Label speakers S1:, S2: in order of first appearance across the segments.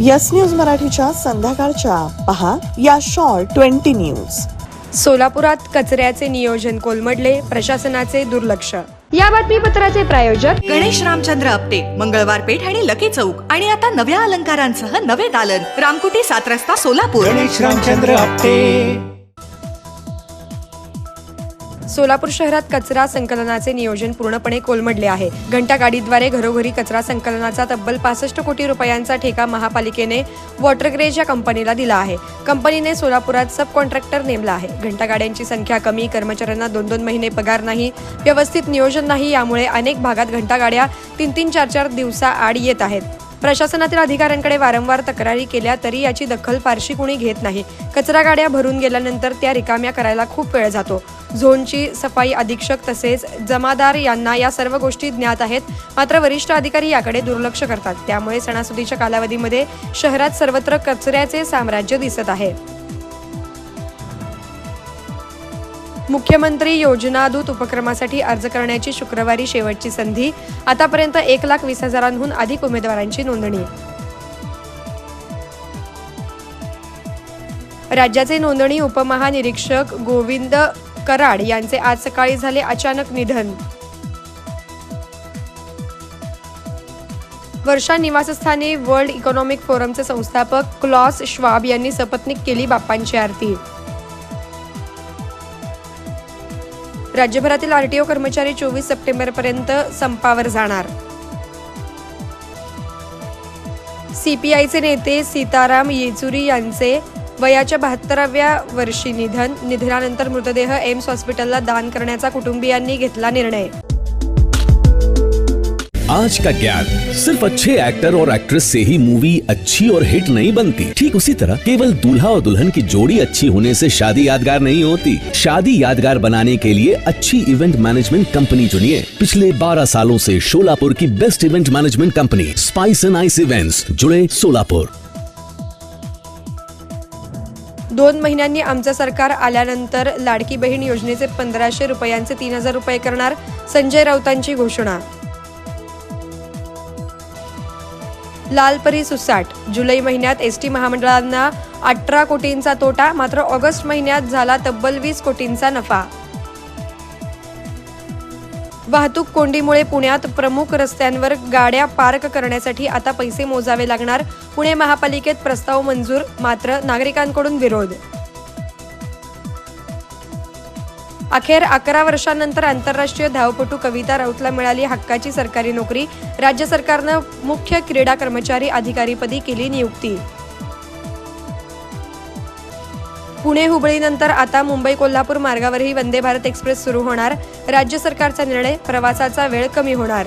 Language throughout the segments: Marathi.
S1: यस न्यूज मराठीच्या संध्याकाळच्या. पहा या शॉर्ट ट्वेंटी न्यूज.
S2: सोलापुरात कचऱ्याचे नियोजन कोलमडले प्रशासनाचे दुर्लक्ष.
S3: या बातमीपत्राचे प्रायोजक
S4: गणेश रामचंद्र आपटे मंगळवार पेठ आणि लकी चौक. आणि आता नव्या अलंकारांसह नवे दालन. रामकुटी सात रस्ता सोलापूर.
S5: गणेश रामचंद्र आपटे.
S2: सोलापूर शहरात कचरा संकलनाचे नियोजन पूर्णपणे कोलमडले आहे. घंटागाडीद्वारे घरोघरी कचरा संकलनाचा तब्बल पासष्ट कोटी रुपयांचा ठेका महापालिकेने वॉटरग्रेज या कंपनीला दिला आहे. कंपनीने सोलापुरात सब कॉन्ट्रॅक्टर नेमला आहे. घंटागाड्यांची संख्या कमी कर्मचाऱ्यांना दोन दोन महिने पगार नाही व्यवस्थित नियोजन नाही यामुळे अनेक भागात घंटागाड्या तीन तीन चार चार दिवसा आड येत आहेत. प्रशासनातील अधिकाऱ्यांकडे वारंवार तक्रारी केल्या तरी याची दखल फारशी कुणी घेत नाही. कचरा गाड्या भरून गेल्यानंतर त्या रिकाम्या करायला खूप वेळ जातो. झोनची सफाई अधीक्षक तसेच जमादार यांना या सर्व गोष्टी ज्ञात आहेत. मात्र वरिष्ठ अधिकारी याकडे दुर्लक्ष करतात. त्यामुळे सणासुदीच्या कालावधीमध्ये शहरात सर्वत्र कचऱ्याचे साम्राज्य दिसत आहे. मुख्यमंत्री योजना दूत उपक्रमासाठी अर्ज करण्याची शुक्रवारी शेवटची संधी. आतापर्यंत एक लाख वीस हजारांहून अधिक उमेदवारांची नोंदणी. राज्याचे नोंदणी उपमहानिरीक्षक गोविंद कराड यांचे आज सकाळी झाले अचानक निधन. वर्षा निवासस्थानी वर्ल्ड इकॉनॉमिक फोरमचे संस्थापक क्लॉस श्वाब यांनी सपत्नीक केली बाप्पांची आरती. राज्यभरातील आरटीओ कर्मचारी चोवीस सप्टेंबरपर्यंत संपावर जाणार. सीपीआयचे नेते सीताराम येचुरी यांचे वयाच्या वर्षी निधन, निधनानंतर मृतदेह एम्स हॉस्पिटलला दान करण्याचा कुटुंबियांनी घेतला निर्णय.
S6: आज का ज्ञान? सिर्फ़ अच्छे एक्टर और एक्ट्रेस से ही मूवी अच्छी और हिट नहीं बनती। ठीक उसी तरह, केवल दूल्हा और दुल्हन की जोड़ी अच्छी होने से शादी यादगार नहीं होती। शादी यादगार बनाने के लिए अच्छी इवेंट मैनेजमेंट कंपनी चुनिए। पिछले 12 सालों से शोलापुर की best event management company Spice and Ice Events जुड़े सोलापुर
S2: दोन महिन्यांनी आमचं सरकार आल्यानंतर लाडकी बहीण योजनेचे पंधराशे रुपयांचे तीन हजार रुपये करणार संजय राऊतांची घोषणा. लालपरी सुसाट. जुलै महिन्यात एस टी महामंडळांना अठरा कोटींचा तोटा मात्र ऑगस्ट महिन्यात झाला तब्बल वीस कोटींचा नफा. वाहतूक कोंडीमुळे पुण्यात प्रमुख रस्त्यांवर गाड्या पार्क करण्यासाठी आता पैसे मोजावे लागणार पुणे महापालिकेत प्रस्ताव मंजूर मात्र नागरिकांकडून विरोध. अखेर अकरा वर्षांनंतर आंतरराष्ट्रीय धावपटू कविता राऊतला मिळाली हक्काची सरकारी नोकरी. राज्य सरकारनं मुख्य क्रीडा कर्मचारी अधिकारीपदी केली नियुक्ती. पुणे हुबळीनंतर आता मुंबई कोल्हापूर मार्गावरही वंदे भारत एक्सप्रेस सुरू होणार. राज्य सरकारचा निर्णय प्रवासाचा वेळ कमी होणार.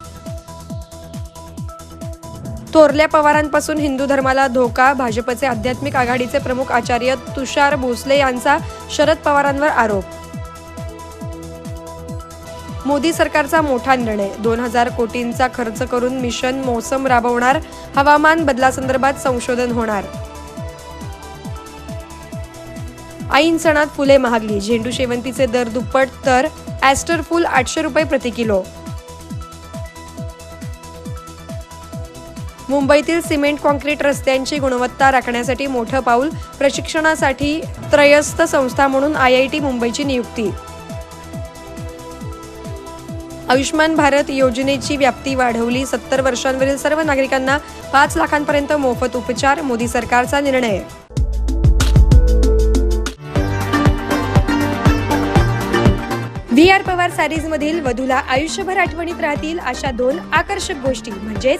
S2: थोरल्या पवारांपासून हिंदू धर्माला धोका भाजपचे आध्यात्मिक आघाडीचे प्रमुख आचार्य तुषार भोसले यांचा शरद पवारांवर आरोप. मोदी सरकारचा मोठा निर्णय. दोन हजार कोटींचा खर्च करून मिशन मोसम राबवणार हवामान बदलासंदर्भात संशोधन होणार. ऐन सणात फुले महागली झेंडू शेवंतीचे दर दुप्पट तर ॲस्टर फुल आठशे रुपये प्रति किलो. मुंबईतील सिमेंट कॉन्क्रीट रस्त्यांची गुणवत्ता राखण्यासाठी मोठं पाऊल प्रशिक्षणासाठी त्रयस्थ संस्था म्हणून आय आय टी मुंबईची नियुक्ती. आयुष्मान भारत योजनेची व्याप्ती वाढवली. सत्तर वर्षांवरील सर्व नागरिकांना पाच लाखांपर्यंत मोफत उपचार मोदी सरकारचा निर्णय. व्ही आर पवार सारीज मधील वधूला आयुष्यभर आठवणीत राहतील अशा दोन आकर्षक गोष्टी. म्हणजेच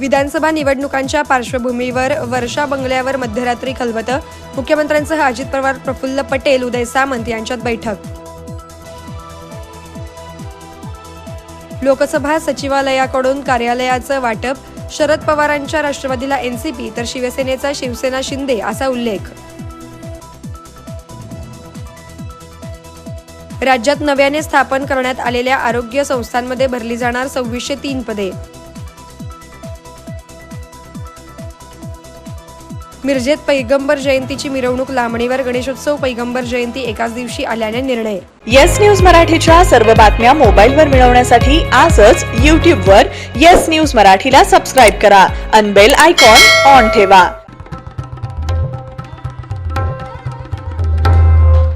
S2: विधानसभा निवडणुकांच्या पार्श्वभूमीवर वर्षा बंगल्यावर मध्यरात्री खलबतं. मुख्यमंत्र्यांसह अजित पवार प्रफुल्ल पटेल उदय सामंत यांच्यात बैठक. लोकसभा सचिवालयाकडून कार्यालयाचं वाटप. शरद पवारांच्या राष्ट्रवादीला एनसीपी तर शिवसेनेचा शिवसेना शिंदे असा उल्लेख. राज्यात नव्याने स्थापन करण्यात आलेल्या आरोग्य संस्थांमध्ये भरली जाणार सव्वीसशे तीन पदे. मिरजेत पैगंबर जयंतीची मिरवणूक लांबणीवर गणेशोत्सव पैगंबर जयंती एकाच दिवशी आल्याने निर्णय.
S1: येस न्यूज मराठीच्या सर्व बातम्या मोबाईलवर मिळवण्यासाठी आजच यूट्यूबवर येस न्यूज मराठीला सबस्क्राईब करा. अनबेल आयकॉन ऑन ठेवा.